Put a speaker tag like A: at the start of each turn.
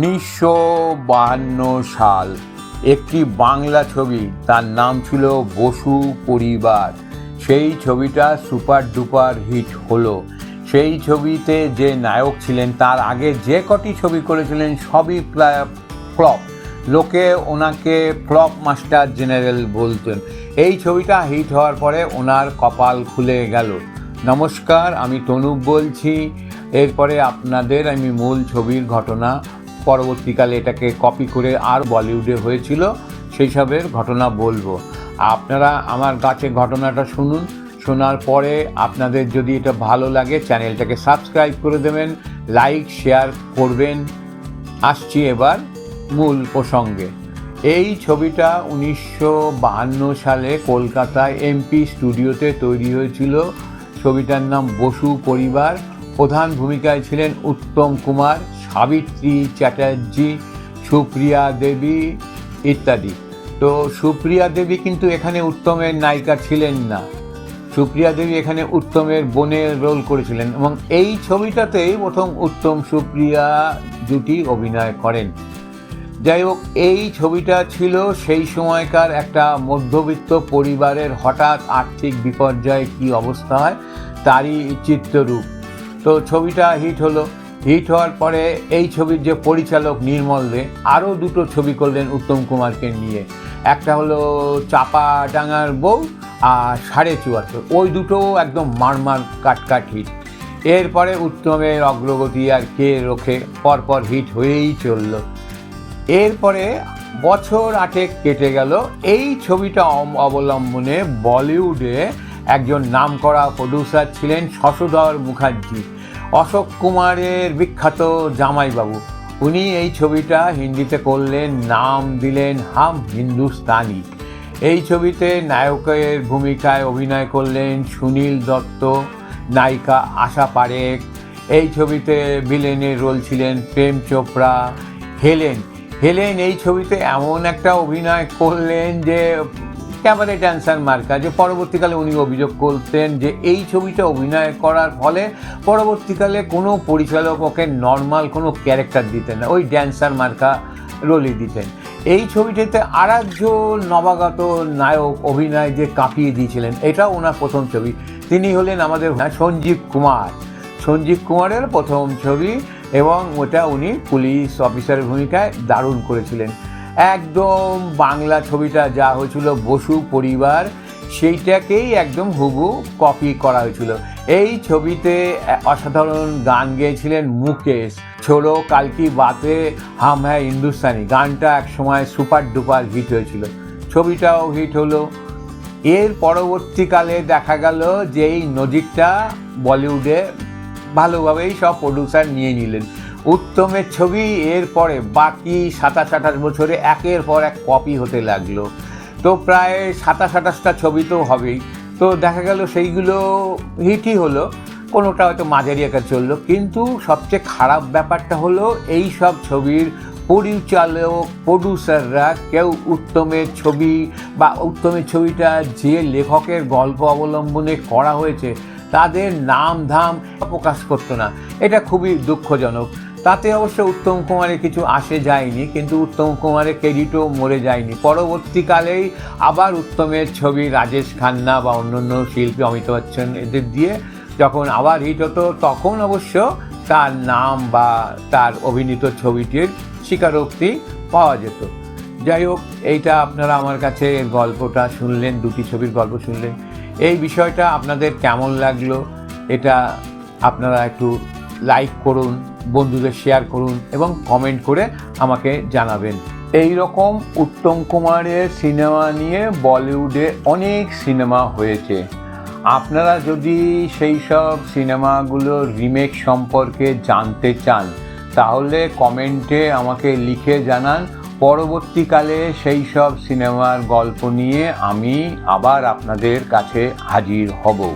A: উনিশশো সাল একটি বাংলা ছবি, তার নাম ছিল বসু পরিবার। সেই ছবিটা সুপার ডুপার হিট হলো। সেই ছবিতে যে নায়ক ছিলেন, তার আগে যে কটি ছবি করেছিলেন, সবই ফ্লপ। লোকে ওনাকে ফ্লপ মাস্টার জেনারেল বলতেন। এই ছবিটা হিট হওয়ার পরে ওনার কপাল খুলে গেল। নমস্কার, আমি তনুপ বলছি। এরপরে আপনাদের আমি মূল ছবির ঘটনা পরবর্তীকালে এটাকে কপি করে আর বলিউডে হয়েছিল, সেই সবের ঘটনা বলব। আপনারা আমার কাছে ঘটনাটা শুনুন, শোনার পরে আপনাদের যদি এটা ভালো লাগে, চ্যানেলটাকে সাবস্ক্রাইব করে দেবেন লাইক শেয়ার করবেন। আসছি এবার মূল প্রসঙ্গে। এই ছবিটা উনিশশো সালে কলকাতায় এমপি স্টুডিওতে তৈরি হয়েছিল। ছবিটার নাম বসু পরিবার। প্রধান ভূমিকায় ছিলেন উত্তম কুমার, সাবিত্রী চ্যাটার্জি, সুপ্রিয়া দেবী ইত্যাদি। তো সুপ্রিয়া দেবী কিন্তু এখানে উত্তমের নায়িকা ছিলেন না। সুপ্রিয়া দেবী এখানে উত্তমের বোনের রোল করেছিলেন এবং এই ছবিটাতেই প্রথম উত্তম সুপ্রিয়া জুটি অভিনয় করেন। যাই হোক, এই ছবিটা ছিল সেই সময়কার একটা মধ্যবিত্ত পরিবারের হঠাৎ আর্থিক বিপর্যয়ে, কী অবস্থা হয়, তারই চিত্ররূপ। তো ছবিটা হিট হলো। হিট হওয়ার পরে এই ছবির যে পরিচালক নির্মল দে আরও দুটো ছবি করলেন উত্তম কুমারকে নিয়ে। একটা হলো চাপা ডাঙার বউ আর সাড়ে চুয়াত্তর। ওই দুটো একদম মারমার কাটকাট হিট। এরপরে উত্তমের অগ্রগতি আর কে রোখে, পরপর হিট হয়েই চলল। এরপরে বছর আটেক কেটে গেল। এই ছবিটা অবলম্বনে বলিউডে একজন নামকরা প্রডিউসার ছিলেন শশধর মুখার্জি। অশোক কুমারের বিখ্যাত জামাইবাবু। উনি এই ছবিটা হিন্দিতে করলেন, নাম দিলেন হাম হিন্দুস্তানি। এই ছবিতে নায়কের ভূমিকায় অভিনয় করলেন সুনীল দত্ত, নায়িকা আশা পারেখ। এই ছবিতে ভিলেনের রোল ছিলেন প্রেম চোপড়া। হেলেন হেলেন এই ছবিতে এমন একটা অভিনয় করলেন যে ক্যাবারে ড্যান্সার মার্কা, যে পরবর্তীকালে উনি অভিযোগ করতেন যে এই ছবিটা অভিনয় করার ফলে পরবর্তীকালে কোনো পরিচালক ওকে নর্মাল কোনো ক্যারেক্টার দিতেন না, ওই ড্যান্সার মার্কা রোলই দিতেন। এই ছবিটিতে আর একজন নবাগত নায়ক অভিনয় যে কাঁপিয়ে দিয়েছিলেন এটাও ওনার প্রথম ছবি। তিনি হলেন আমাদের সঞ্জীব কুমার। সঞ্জীব কুমারের প্রথম ছবি এবং ওটা উনি পুলিশ অফিসারের ভূমিকায় দারুণ করেছিলেন। একদম বাংলা ছবিটা যা হয়েছিল, বসু পরিবার, সেইটাকেই একদম হুবু কপি করা হয়েছিল। এই ছবিতে অসাধারণ গান গেয়েছিলেন মুকেশ। ছোড়ো কালকি বাতে, হাম হ্যাঁ হিন্দুস্তানি। গানটা এক সময় সুপার ডুপার হিট হয়েছিল। ছবিটাও হিট হলো। এর পরবর্তীকালে দেখা গেল যে এই নজিরটা বলিউডে ভালোভাবেই সব প্রডিউসার নিয়ে নিলেন। উত্তমের ছবি, এরপরে বাকি সাতাশ আঠাশ বছরে একের পর এক কপি হতে লাগল। তো প্রায় সাতাশ আঠাশটা ছবি তো হবেই। তো দেখা গেল সেইগুলো হিটই হলো, কোনোটা হয়তো মাঝারি একা চলল। কিন্তু সবচেয়ে খারাপ ব্যাপারটা হলো, এই সব ছবির পরিচালক প্রডিউসাররা কেউ উত্তমের ছবি বা উত্তমের ছবিটা যে লেখকের গল্প অবলম্বনে করা হয়েছে, তাদের নাম ধাম প্রকাশ করতো না। এটা খুবই দুঃখজনক। তাতে অবশ্য উত্তম কুমারের কিছু আসে যায়নি, কিন্তু উত্তম কুমারের ক্রেডিটও মরে যায়নি। পরবর্তীকালেই আবার উত্তমের ছবি রাজেশ খান্না বা অন্যান্য শিল্পী অমিতাভ বচ্চন এদের দিয়ে যখন আবার হিট হতো, তখন অবশ্য তার নাম বা তার অভিনীত ছবিটির স্বীকারোক্তি পাওয়া যেত। যাই হোক, এইটা আপনারা আমার কাছে গল্পটা শুনলেন, দুটি ছবির গল্প শুনলেন। এই বিষয়টা আপনাদের কেমন লাগল, এটা আপনারা একটু লাইক করুন, বন্ধুদের শেয়ার করুন এবং কমেন্ট করে আমাকে জানাবেন। এই রকম উত্তম কুমারের সিনেমা নিয়ে বলিউডে অনেক সিনেমা হয়েছে। আপনারা যদি সেই সব সিনেমাগুলোর রিমেক সম্পর্কে জানতে চান, তাহলে কমেন্টে আমাকে লিখে জানান। পরবর্তীকালে সেই সব সিনেমার গল্প নিয়ে আমি আবার আপনাদের কাছে হাজির হব।